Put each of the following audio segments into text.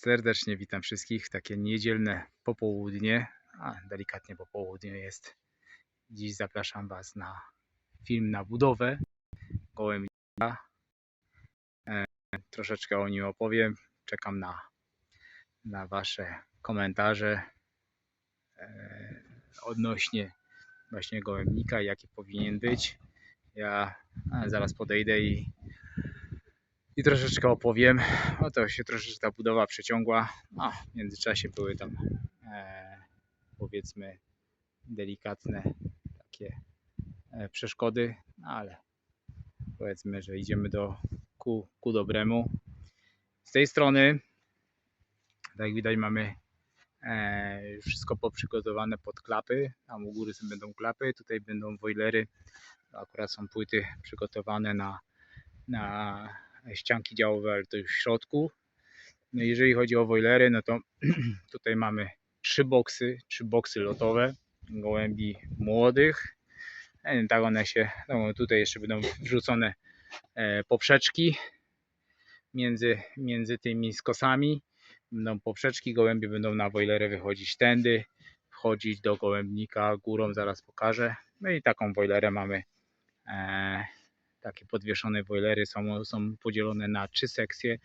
Serdecznie witam wszystkich w takie niedzielne popołudnie, a delikatnie popołudnie jest. Dziś zapraszam Was na film na budowę gołębnika. E, troszeczkę o nim opowiem. Czekam na, na Wasze komentarze e, odnośnie właśnie gołębnika, jaki powinien być. Ja zaraz podejdę i i troszeczkę opowiem. O to się troszeczkę ta budowa przeciągła. A w międzyczasie były tam e, powiedzmy delikatne takie e, przeszkody, no ale powiedzmy, że idziemy do ku, ku dobremu. Z tej strony, tak jak widać, mamy e, wszystko poprzygotowane pod klapy. Tam u góry będą klapy, tutaj będą boilery. Akurat są płyty przygotowane na, na ścianki działowe, ale to już w środku. No jeżeli chodzi o boilery, no to tutaj mamy trzy boksy, trzy boksy lotowe gołębi młodych. E, Tak one się, no tutaj jeszcze będą wrzucone e, poprzeczki między, między tymi skosami. Będą poprzeczki, gołębie będą na boilerę wychodzić tędy, wchodzić do gołębnika górą, zaraz pokażę. No i taką boilerę mamy e, takie podwieszone boilery są, są podzielone na trzy sekcje.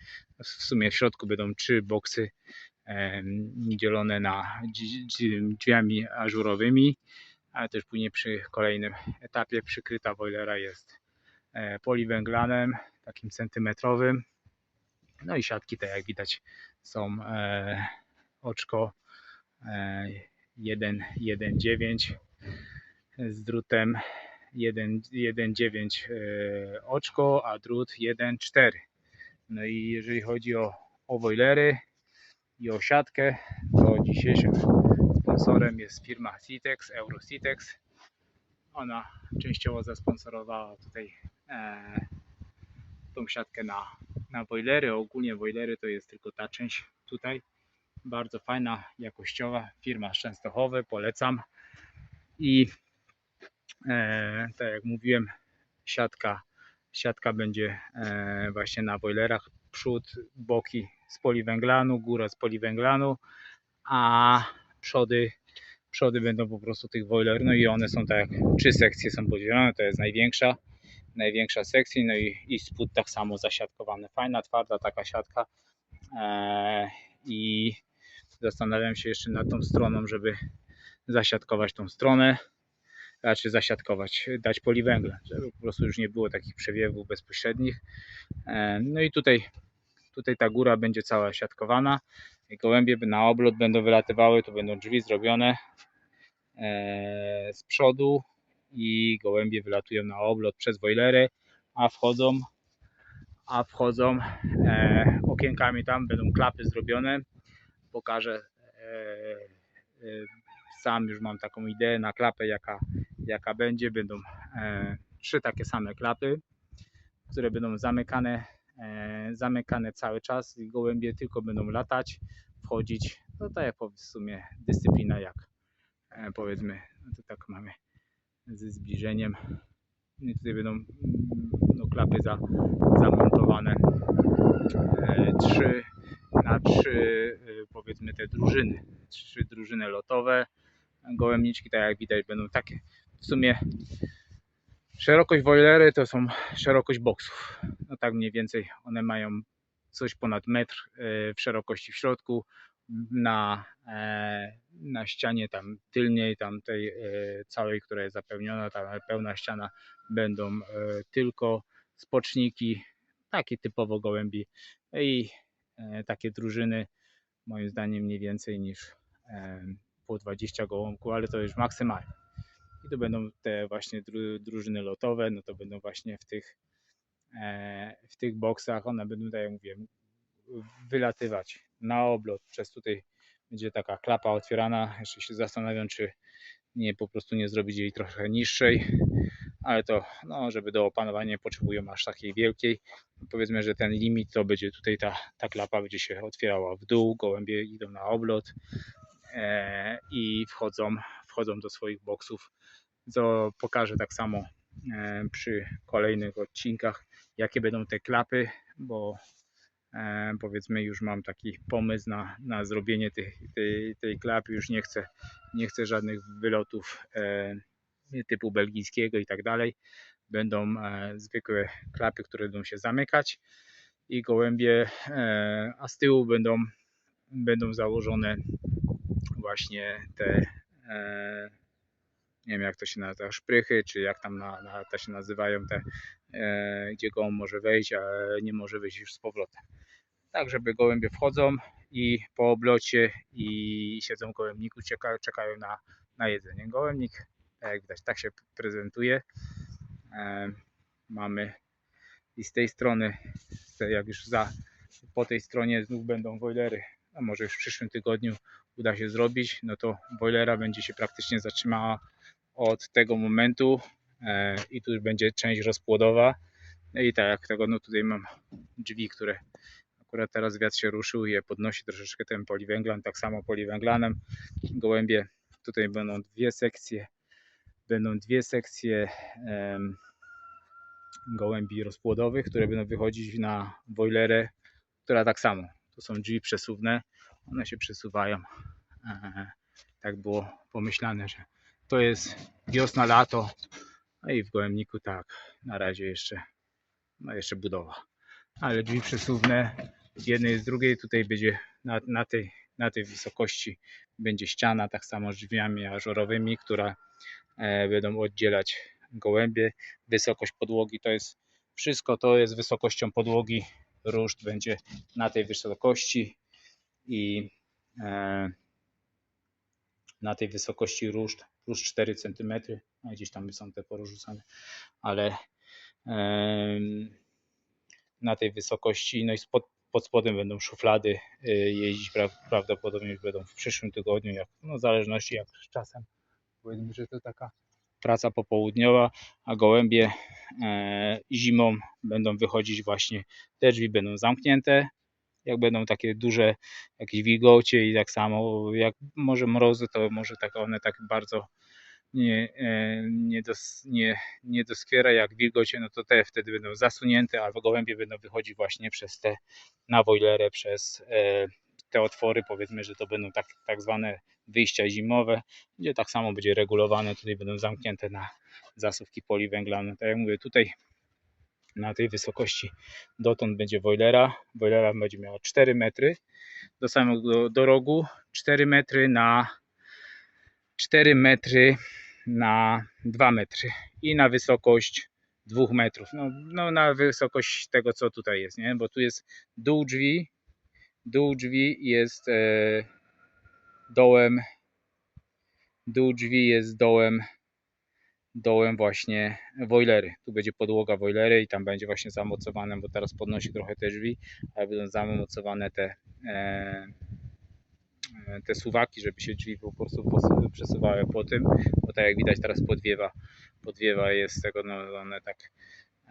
W sumie w środku będą trzy boksy dzielone na drzwiami ażurowymi, ale też później przy kolejnym etapie przykryta boilera jest e, poliwęglanem, takim centymetrowym. No i siatki, tak jak widać, są e, oczko e, 1,9 z drutem 1,9 e, oczko, a drut 1,4. No i jeżeli chodzi o, o boilery i o siatkę, to dzisiejszym sponsorem jest firma Citex, Eurocitex. Ona częściowo zasponsorowała tutaj e, tą siatkę na, na boilery. Ogólnie boilery to jest tylko ta część tutaj. Bardzo fajna, jakościowa firma z Częstochowy, polecam. I tak jak mówiłem, siatka, siatka będzie e, właśnie na boilerach. Przód, boki z poliwęglanu, góra z poliwęglanu, a przody, przody będą po prostu tych boiler. No i one są tak trzy sekcje są podzielone, to jest największa, największa sekcja, no i, i spód tak samo zasiatkowane. Fajna, twarda taka siatka. E, I zastanawiam się jeszcze nad tą stroną, żeby zasiatkować tą stronę raczej zasiatkować, dać poliwęgla, żeby po prostu już nie było takich przewiewów bezpośrednich. E, No i tutaj, tutaj ta góra będzie cała siatkowana. Gołębie na oblot będą wylatywały, tu będą drzwi zrobione e, z przodu i gołębie wylatują na oblot przez boilery, a wchodzą a wchodzą e, okienkami tam, będą klapy zrobione. Pokażę sam już mam taką ideę na klapę, jaka, jaka będzie. Będą e, trzy takie same klapy, które będą zamykane, e, zamykane cały czas i gołębie tylko będą latać, wchodzić. No tak jak w sumie dyscyplina jak e, powiedzmy, no to tak mamy ze zbliżeniem. I tutaj będą mm, no, klapy za, zamontowane trzy na trzy powiedzmy te drużyny, trzy drużyny lotowe gołębniczki, tak jak widać, będą takie. W sumie szerokość boilery to są szerokość boksów. No tak mniej więcej one mają coś ponad metr e, w szerokości w środku. Na, e, na ścianie tam tylniej, tam tej e, całej, która jest zapełniona, ta pełna ściana, będą tylko spoczniki, takie typowo gołębi i takie drużyny, moim zdaniem mniej więcej niż po 20 gołąbków, ale to już maksymalnie. I to będą te właśnie dru, drużyny lotowe, no to będą właśnie w tych, e, w tych boksach, one będą, tak jak mówiłem, wylatywać na oblot. Przez tutaj będzie taka klapa otwierana. Jeszcze się zastanawiam, czy nie po prostu nie zrobić jej trochę niższej, ale to, no, żeby do opanowania potrzebują aż takiej wielkiej. Powiedzmy, że ten limit to będzie tutaj ta, ta klapa będzie się otwierała w dół, gołębie idą na oblot e, i wchodzą, wchodzą do swoich boksów. Co pokażę tak samo e, przy kolejnych odcinkach, jakie będą te klapy, bo E, powiedzmy już mam taki pomysł na, na zrobienie tej, tej, tej klapy, już nie chcę, nie chcę żadnych wylotów e, typu belgijskiego i tak dalej. Będą zwykłe klapy, które będą się zamykać i gołębie, a z tyłu będą, będą założone właśnie te nie wiem jak to się nazywa, szprychy, czy jak tam na, na, się nazywają te, e, gdzie gołąb może wejść, ale nie może wyjść już z powrotem. Tak, żeby gołębie wchodzą i po oblocie i siedzą w gołębniku, czeka, czekają na, na jedzenie. Gołębnik, tak jak widać, tak się prezentuje. E, mamy i z tej strony, jak już za, po tej stronie znów będą wojlery, a może już w przyszłym tygodniu uda się zrobić, no to wojlera będzie się praktycznie zatrzymała od tego momentu e, i tu już będzie część rozpłodowa. No i tak jak tego, no tutaj mam drzwi, które akurat teraz wiatr się ruszył i je podnosi troszeczkę ten poliwęglan, tak samo poliwęglanem. Gołębie, tutaj będą dwie sekcje, będą dwie sekcje gołębi rozpłodowych, które będą wychodzić na wojlerę, która tak samo, to są drzwi przesuwne, one się przesuwają. Tak było pomyślane, że to jest wiosna, lato, no i w gołębniku tak, na razie jeszcze, no jeszcze budowa. Ale drzwi przesuwne z jednej i z drugiej, tutaj będzie na, na, tej, na tej wysokości będzie ściana, tak samo z drzwiami ażurowymi, które będą oddzielać gołębie. Wysokość podłogi to jest wszystko, to jest wysokością podłogi. Ruszt będzie na tej wysokości i e, na tej wysokości ruszt plus 4 cm. Gdzieś tam są te porzucane, ale na tej wysokości, no i spod, pod spodem będą szuflady y, jeździć pra, prawdopodobnie już będą w przyszłym tygodniu, jak, no w zależności jak z czasem. Powiedzmy, że to taka praca popołudniowa, a gołębie e, zimą będą wychodzić właśnie, te drzwi będą zamknięte, jak będą takie duże jakieś wilgocie i tak samo jak może mrozy, to może tak one tak bardzo nie, e, nie, dos, nie, nie doskwiera jak wilgocie, no to te wtedy będą zasunięte, albo gołębie będą wychodzić właśnie przez te na wojlerę, przez e, te otwory, powiedzmy, że to będą tak, tak zwane wyjścia zimowe, gdzie tak samo będzie regulowane, tutaj będą zamknięte na zasuwki poliwęglane. Tak jak mówię, tutaj na tej wysokości dotąd będzie wojlera. Wojlera będzie miała 4 metry do samego do rogu, 4 metry na 4 metry na 2 metry i na wysokość 2 metrów. No, no na wysokość tego, co tutaj jest, nie? Bo tu jest dół drzwi, dół drzwi jest e, dołem, dół drzwi jest dołem, dołem właśnie wojlery. Tu będzie podłoga wojlery i tam będzie właśnie zamocowane, bo teraz podnosi trochę te drzwi, ale będą zamocowane te e, te suwaki, żeby się drzwi po prostu przesuwały po tym, bo tak jak widać teraz podwiewa, podwiewa jest tego, no one tak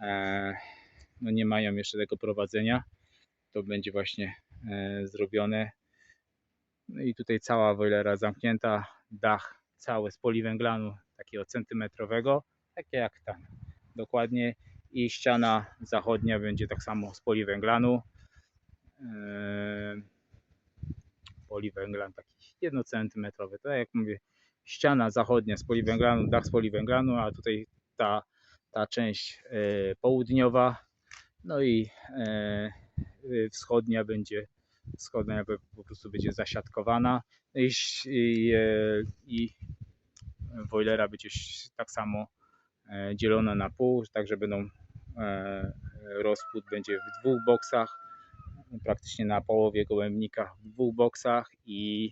e, no nie mają jeszcze tego prowadzenia, to będzie właśnie e, zrobione. No i tutaj cała wojlera zamknięta, dach cały z poliwęglanu takiego centymetrowego, takie jak tam dokładnie i ściana zachodnia będzie tak samo z poliwęglanu. E, poliwęglan taki jednocentymetrowy. Tak jak mówię, ściana zachodnia z poliwęglanu, dach z poliwęglanu, a tutaj ta, ta część e, południowa, no i e, wschodnia będzie wschodnia po- prostu będzie zasiatkowana no i, i, i wojlera będzie tak samo e, dzielona na pół, tak że będą e, rozpód będzie w dwóch boksach praktycznie na połowie gołębnika w dwóch boksach i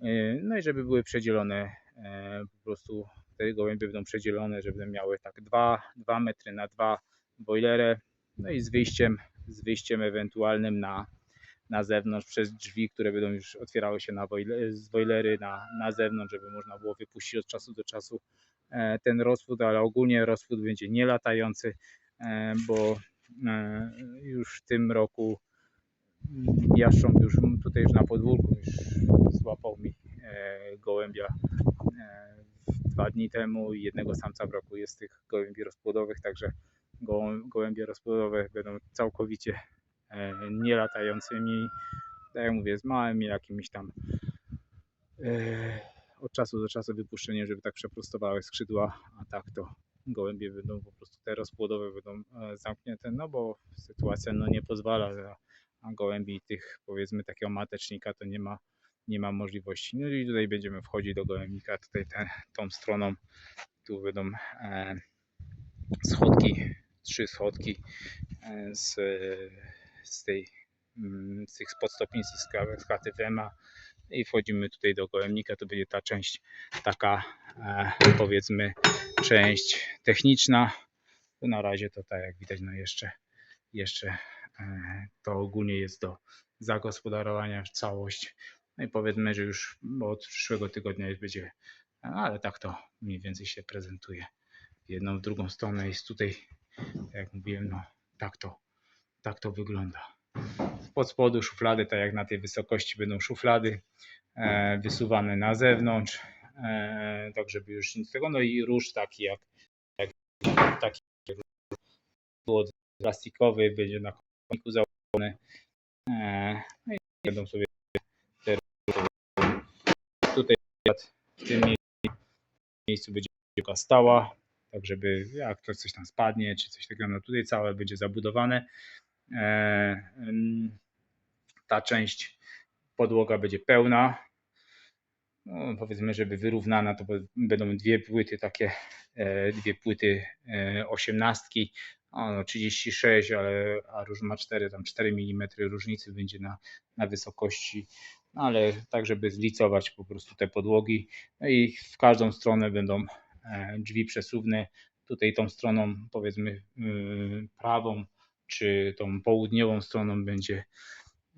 yy, no i żeby były przedzielone e, po prostu te gołębie będą przedzielone, żeby miały tak 2, 2 metry na 2 bojlerę no i z wyjściem z wyjściem ewentualnym na, na zewnątrz przez drzwi, które będą już otwierały się na wojle, z wojlery na, na zewnątrz, żeby można było wypuścić od czasu do czasu e, ten rozpód, ale ogólnie rozpód będzie nie latający, e, bo e, już w tym roku Jastrząb już tutaj już na podwórku już złapał mi gołębia dwa dni temu i jednego samca brakuje z tych gołębi rozpłodowych, także gołębie rozpłodowe będą całkowicie e, nie latającymi, tak jak mówię, z małymi jakimiś tam e, od czasu do czasu wypuszczenie, żeby tak przeprostowały skrzydła, a tak to gołębie będą po prostu te rozpłodowe będą e, zamknięte, no bo sytuacja no nie pozwala, a gołębi tych powiedzmy takiego matecznika to nie ma, nie ma możliwości. No i tutaj będziemy wchodzić do gołębnika, tutaj tą stroną, tu będą schodki, trzy schodki z, z tej mm, z tych podstopnicy z klaty Wema i wchodzimy tutaj do gołębnika, to będzie ta część taka e, powiedzmy część techniczna. Na razie to tak jak widać no jeszcze jeszcze e, to ogólnie jest do zagospodarowania całość. No i powiedzmy, że już od przyszłego tygodnia już będzie, ale tak to mniej więcej się prezentuje. Jedną, w drugą stronę jest tutaj, jak mówiłem, no tak to, tak to wygląda. Pod spodu szuflady, tak jak na tej wysokości będą szuflady e, wysuwane na zewnątrz, e, tak żeby już nic tego, no i róż taki jak, jak taki plastikowy, będzie na komiku założony. E, No i będą sobie te tutaj w tym mie- miejscu będzie piłka stała, tak żeby jak to coś tam spadnie, czy coś takiego, no tutaj całe będzie zabudowane. E, Ta część podłoga będzie pełna. No, powiedzmy, żeby wyrównana, to będą dwie płyty takie, e, dwie płyty e, osiemnastki, a no 36, ale a róż ma 4, tam 4 mm różnicy będzie na, na wysokości, no ale tak, żeby zlicować po prostu te podłogi. No i w każdą stronę będą drzwi przesuwne. Tutaj tą stroną, powiedzmy yy, prawą, czy tą południową stroną będzie,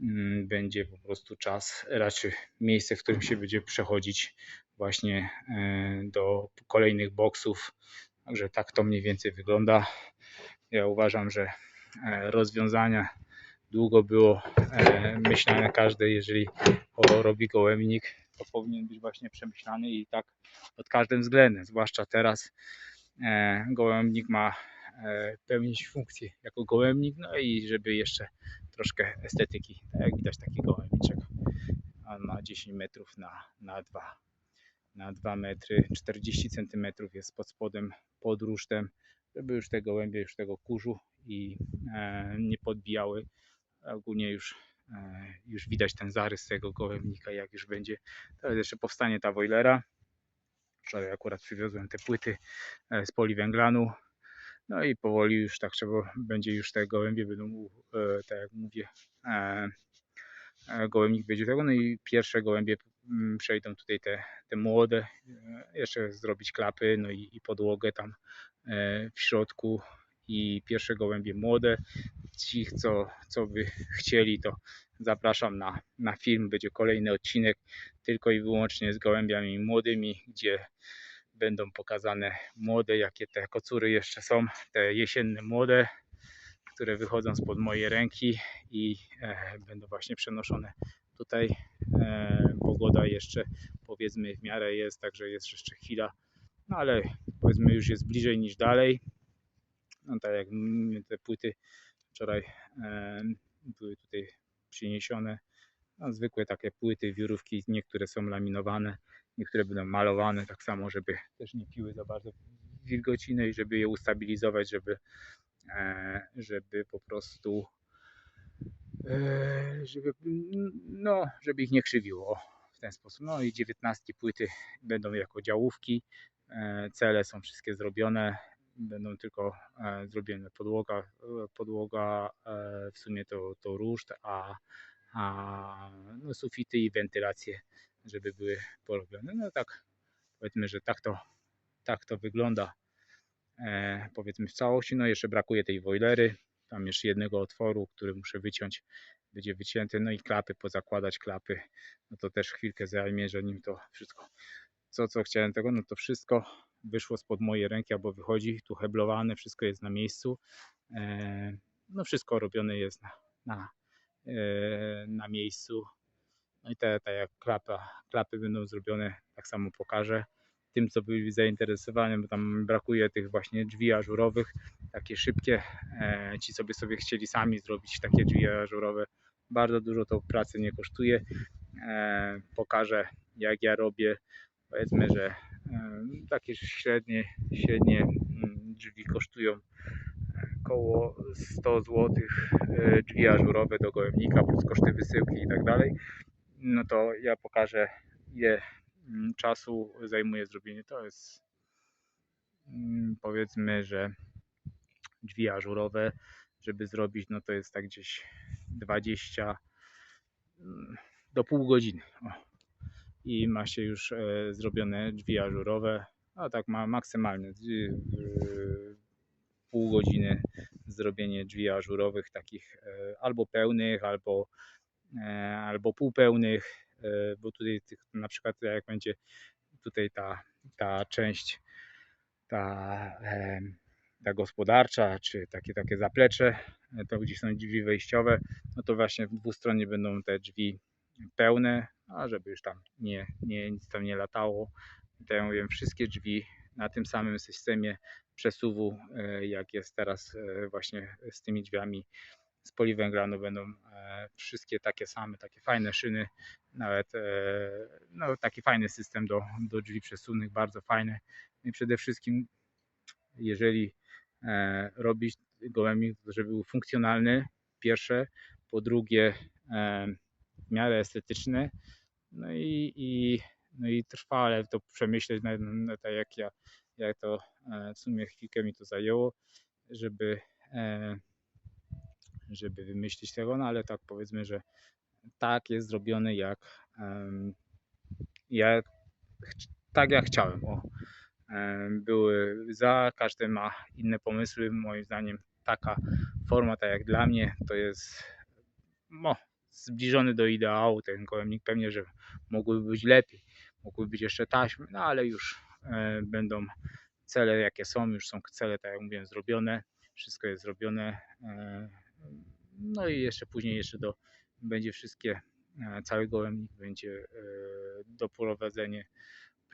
mm, będzie po prostu czas, raczej miejsce, w którym się będzie przechodzić właśnie e, do kolejnych boksów. Także tak to mniej więcej wygląda. Ja uważam, że e, rozwiązania długo było e, myślane każde, jeżeli robi gołębnik, to powinien być właśnie przemyślany i tak pod każdym względem, zwłaszcza teraz gołębnik ma pełnić funkcję jako gołębnik, no i żeby jeszcze troszkę estetyki, tak jak widać taki gołębniczek, on ma 10 metrów na, na 2 na 2 metry, 40 centymetrów jest pod spodem, pod rusztem, żeby już te gołębie już tego kurzu i e, nie podbijały. Ogólnie już, e, już widać ten zarys tego gołębnika, jak już będzie. Teraz jeszcze powstanie ta wojlera. Wczoraj akurat przywiozłem te płyty e, z poliwęglanu. No i powoli już tak trzeba będzie już te gołębie będą, e, tak jak mówię, e, e, gołębnik będzie tego. No i pierwsze gołębie mm, przejdą tutaj te, te młode, jeszcze zrobić klapy, no i, i podłogę tam w środku i pierwsze gołębie młode. Ci, co, co by chcieli, to zapraszam na, na film. Będzie kolejny odcinek tylko i wyłącznie z gołębiami młodymi, gdzie będą pokazane młode, jakie te kocury jeszcze są, te jesienne młode, które wychodzą spod mojej ręki i e, będą właśnie przenoszone tutaj. E, pogoda jeszcze powiedzmy w miarę jest, także jest jeszcze chwila, no ale powiedzmy już jest bliżej niż dalej. No tak jak te płyty wczoraj e, były tutaj przyniesione. No, zwykłe takie płyty, wiórówki, niektóre są laminowane, niektóre będą malowane, tak samo, żeby też nie piły za bardzo wilgociny i żeby je ustabilizować, żeby, e, żeby po prostu e, żeby, no, żeby ich nie krzywiło. W ten sposób. No i 19 płyty będą jako działówki, e, cele są wszystkie zrobione, będą tylko zrobione podłoga, podłoga w sumie to, to ruszt, a, a no, sufity i wentylacje, żeby były porobione. No tak, powiedzmy, że tak to, tak to wygląda e, powiedzmy w całości. No jeszcze brakuje tej wojlery, tam jeszcze jednego otworu, który muszę wyciąć, będzie wycięty, no i klapy, pozakładać klapy, no to też chwilkę zajmie, zanim to wszystko, co, co chciałem tego, no to wszystko wyszło spod mojej ręki albo wychodzi, tu heblowane, wszystko jest na miejscu, e, no wszystko robione jest na, na, e, na miejscu, no i te, te jak klapa, klapy będą zrobione, tak samo pokażę, tym, co byli zainteresowani, bo tam brakuje tych właśnie drzwi ażurowych, takie szybkie. E, ci sobie sobie chcieli sami zrobić takie drzwi ażurowe. Bardzo dużo to pracy nie kosztuje. E, pokażę, jak ja robię. Powiedzmy, że e, takie średnie, średnie mm, drzwi kosztują około 100 zł drzwi ażurowe do gołębnika plus koszty wysyłki i tak dalej. No to ja pokażę ile mm, czasu zajmuje zrobienie. To jest mm, powiedzmy, że drzwi ażurowe, żeby zrobić, no to jest tak gdzieś 20 mm, do pół godziny. O. I ma się już e, zrobione drzwi ażurowe, a tak ma maksymalnie e, pół godziny zrobienie drzwi ażurowych, takich e, albo pełnych, albo, albo półpełnych, e, bo tutaj tych, na przykład jak będzie tutaj ta, ta część, ta, ta gospodarcza, czy takie, takie zaplecze, to gdzie są drzwi wejściowe, no to właśnie w dwustronie będą te drzwi pełne, a żeby już tam nie, nie, nic tam nie latało, ja mówię, wszystkie drzwi na tym samym systemie przesuwu, e, jak jest teraz e, właśnie z tymi drzwiami z poliwęglanu będą e, wszystkie takie same, takie fajne szyny, nawet no, taki fajny system do, do drzwi przesuwnych, bardzo fajny. No I przede wszystkim, jeżeli robić gołębnik, żeby był funkcjonalny, pierwsze, po drugie w miarę estetyczny, no i, i, no i trwale to przemyśleć, tak jak ja jak to e, w sumie chwilkę mi to zajęło, żeby, e, żeby wymyślić tego, no ale tak powiedzmy, że tak jest zrobiony jak, jak tak jak chciałem. O. Były za, każdy ma inne pomysły. Moim zdaniem taka forma, tak jak dla mnie, to jest no, zbliżony do ideału ten gołębnik. Pewnie, że mogłyby być lepiej, mogłyby być jeszcze taśmy, no ale już E, będą cele jakie są, już są cele, tak jak mówiłem, zrobione, wszystko jest zrobione. E, no i jeszcze później jeszcze do, będzie wszystkie, e, cały gołębnik będzie doprowadzenie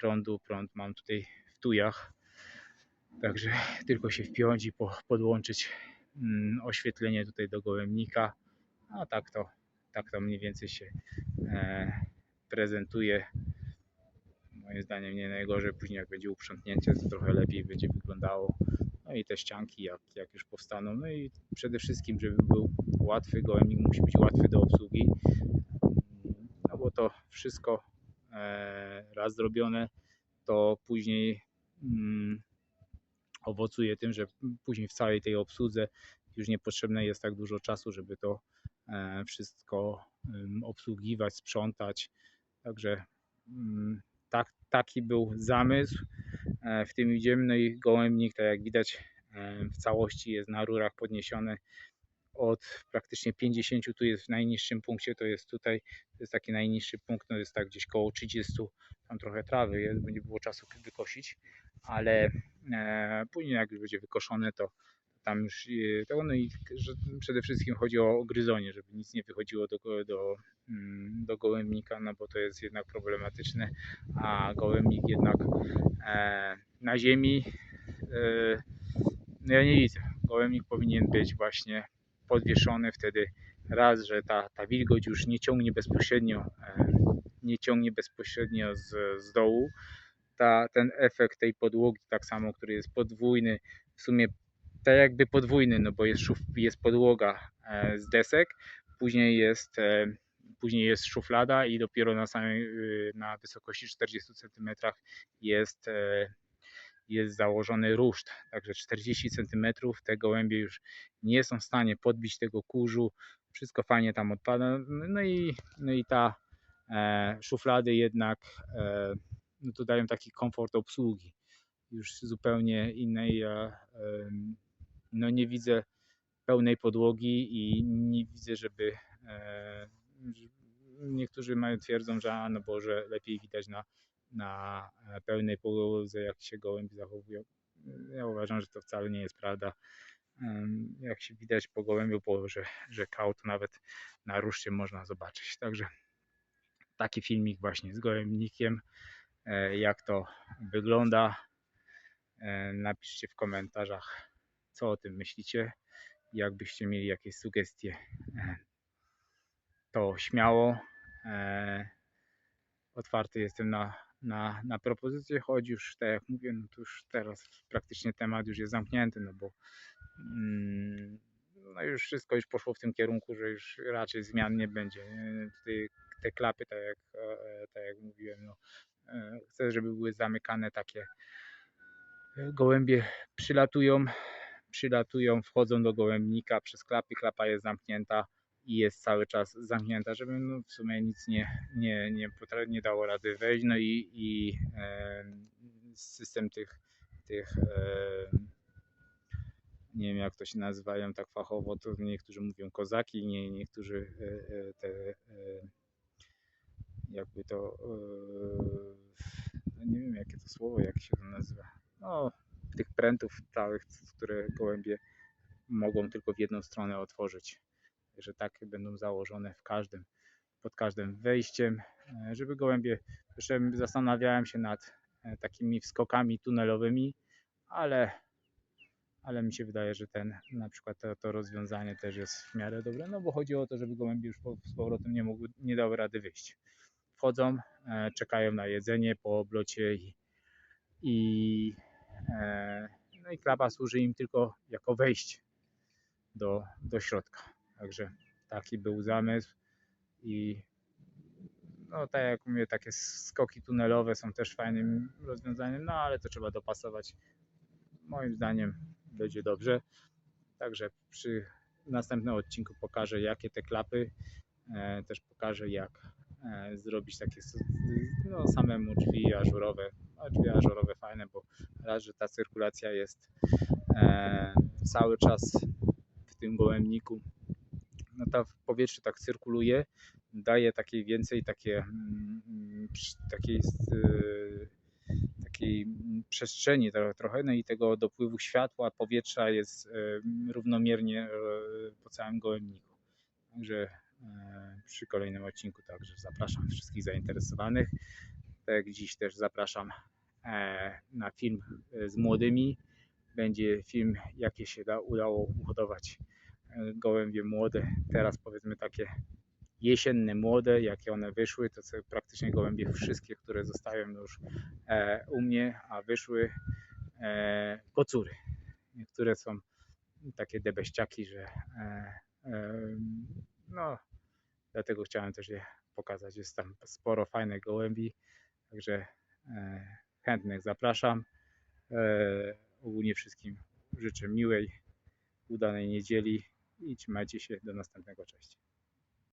prądu. Prąd mam tutaj w tujach, także tylko się wpiąć i podłączyć mm, oświetlenie tutaj do gołębnika. A tak to, tak to mniej więcej się prezentuje moim zdaniem nie najgorzej. Później jak będzie uprzątnięcie, to trochę lepiej będzie wyglądało. No i te ścianki, jak, jak już powstaną. No i przede wszystkim, żeby był łatwy, gołębnik musi być łatwy do obsługi. No bo to wszystko e, raz zrobione, to później mm, owocuje tym, że później w całej tej obsłudze już niepotrzebne jest tak dużo czasu, żeby to e, wszystko obsługiwać, sprzątać. Także mm, tak, taki był zamysł. E, w tym idziemy, no i gołębnik, tak jak widać, e, w całości jest na rurach podniesiony od praktycznie 50, tu jest w najniższym punkcie, to jest tutaj, to jest taki najniższy punkt, no jest tak gdzieś koło 30, tam trochę trawy jest, bo nie było czasu wykosić, ale e, później jak już będzie wykoszone, to tam już to no i że przede wszystkim chodzi o gryzonie, żeby nic nie wychodziło do, do, mm, do gołębnika, no bo to jest jednak problematyczne, a gołębnik jednak e, na ziemi e, no ja nie widzę. Gołębnik powinien być właśnie podwieszony wtedy raz, że ta, ta wilgoć już nie ciągnie bezpośrednio e, nie ciągnie bezpośrednio z, z dołu. Ta, ten efekt tej podłogi, tak samo, który jest podwójny, w sumie tak jakby podwójny, no bo jest, szuf, jest podłoga e, z desek, później jest, e, później jest szuflada i dopiero na samej, y, na wysokości 40 cm jest, e, jest założony ruszt. Także 40 cm te gołębie już nie są w stanie podbić tego kurzu. Wszystko fajnie tam odpada. No i, no i ta szuflady jednak no to dają taki komfort obsługi już zupełnie innej no nie widzę pełnej podłogi i nie widzę, żeby e, niektórzy mają twierdzą, że no bo że lepiej widać na, na pełnej podłodze, jak się gołębi zachowują. Ja uważam, że to wcale nie jest prawda. Jak się widać po gołębiu, bo, że, że kał to nawet na ruszcie można zobaczyć. Także taki filmik właśnie z gołębnikiem. e, jak to wygląda. E, Napiszcie w komentarzach, co o tym myślicie. Jakbyście mieli jakieś sugestie, e, to śmiało. E, Otwarty jestem na, na, na propozycje, choć już tak jak mówię, no to już teraz praktycznie temat już jest zamknięty, no bo mm, no już wszystko już poszło w tym kierunku, że już raczej zmian nie będzie. nie? Tutaj te klapy, tak jak, e, tak jak mówiłem, no, e, chcę, żeby były zamykane takie e, gołębie przylatują, przylatują, wchodzą do gołębnika przez klapy, klapa jest zamknięta i jest cały czas zamknięta, żeby no, w sumie nic nie, nie, nie, potra- nie dało rady wejść. No i, i e, system tych, tych e, nie wiem jak to się nazywają tak fachowo, to niektórzy mówią kozaki, nie, niektórzy e, e, te e, jakby to e, no nie wiem jakie to słowo, jak się to nazywa. No, tych prętów całych, które gołębie mogą tylko w jedną stronę otworzyć. Że takie będą założone w każdym, pod każdym wejściem, e, żeby gołębie, jeszcze zastanawiałem się nad e, takimi wskokami tunelowymi, ale, ale mi się wydaje, że ten na przykład to, to rozwiązanie też jest w miarę dobre, no bo chodzi o to, żeby gołębie już po, z powrotem nie mogły, nie dały rady wyjść. Wchodzą, e, czekają na jedzenie po oblocie i, i no i klapa służy im tylko jako wejście do, do środka. Także taki był zamysł i no tak jak mówię, takie skoki tunelowe są też fajnym rozwiązaniem, no ale to trzeba dopasować. Moim zdaniem będzie dobrze. Także przy następnym odcinku pokażę jakie te klapy, e, też pokażę jak e, zrobić takie no, samemu drzwi ażurowe. A drzwi ażurowe fajne, bo raz, że ta cyrkulacja jest e, cały czas w tym gołębniku no to w powietrzu tak cyrkuluje, daje takiej więcej takie, mm, mm, takiej, y, takiej mm, przestrzeni tro- trochę, no i tego dopływu światła, powietrza jest y, równomiernie y, po całym gołębniku. Także e, przy kolejnym odcinku także zapraszam wszystkich zainteresowanych. Tak jak dziś też zapraszam e, na film e, z młodymi. Będzie film, jakie się da, udało uhodować e, gołębie młode. Teraz powiedzmy takie jesienne młode, jakie one wyszły, to co praktycznie gołębie wszystkie, które zostają już u mnie, a wyszły kocury. Niektóre są takie debeściaki, że no dlatego chciałem też je pokazać. Jest tam sporo fajnych gołębi, także e, chętnych zapraszam. E, ogólnie wszystkim życzę miłej, udanej niedzieli i trzymajcie się do następnego. Cześć.